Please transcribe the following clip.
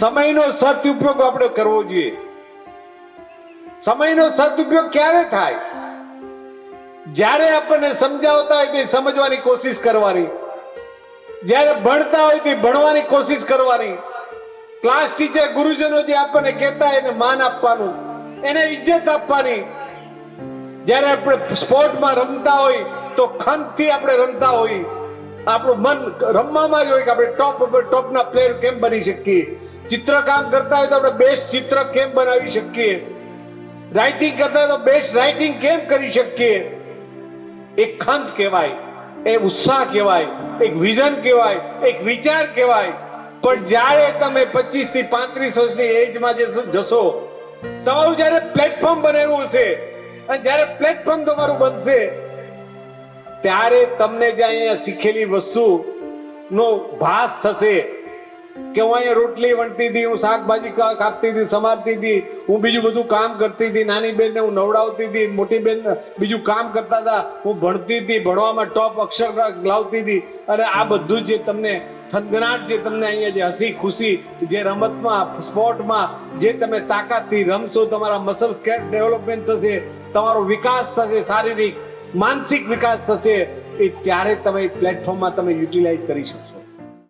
સમયનો સદઉપયોગ આપણે કરવો જોઈએ. સમયનો સદઉપયોગ ક્યારે થાય? જ્યારે આપણને સમજાવતા હોય તે સમજવાની કોશિશ કરવાની. જ્યારે ભણતા હોય તે ભણવાની કોશિશ કરવાની. ક્લાસ ટીચર ગુરુજનો જે આપણને કહેતા એને માન આપવાનું. એને ઇજ્જત આપવાની. જ્યારે આપણે સ્પોર્ટમાં રમતા હોય તો ખંતથી આપણે રમતા હોય. આપણું મન રમવામાં જ હોય કે આપણે ટોપ ઉપર ટોપના પ્લેયર કેમ બની શકીએ? ચિત્રકામ કરતા હોય તો આપણે બેસ્ટ ચિત્ર કેમ બનાવી શકીએ? રાઇટિંગ કરતા હોય તો બેસ્ટ રાઇટિંગ કેમ કરી શકીએ? એક ખંત કહેવાય એ ઉત્સાહ કહેવાય, એક વિઝન કહેવાય, એક વિચાર કહેવાય. પણ જ્યારે તમે પચીસથી પાંત્રીસ વર્ષની એજમાં જે જશો, તમારું જ્યારે પ્લેટફોર્મ બનેલું હશે, અને જ્યારે પ્લેટફોર્મ તમારું બનશે, ત્યારે તમને જે અહીંયા શીખેલી વસ્તુ નો ભાસ થશે. કે હું અહીંયા રોટલી વણતી હતી, હું શાકભાજી કાપતી હતી, સમારતી હતી, હું બીજું બધું કામ કરતી હતી, નાની બેનને હું નવડાવતી હતી, મોટી બેન બીજું કામ કરતા હતા, હું ભણતી હતી, ભણવામાં ટોપ અક્ષર લાવતી હતી. અને આ બધું જે તમને થનગનાટ જે તમને અહીંયા જે હસી ખુશી, જે રમતમાં, સ્પોર્ટમાં, જે તમે તાકાતથી રમશો, તમારા મસલ્સ ડેવલપમેન્ટ થશે, તમારો વિકાસ થશે, શારીરિક, માનસિક વિકાસ થશે, એ ત્યારે તમે પ્લેટફોર્મમાં તમે યુટિલાઇઝ કરી શકશો.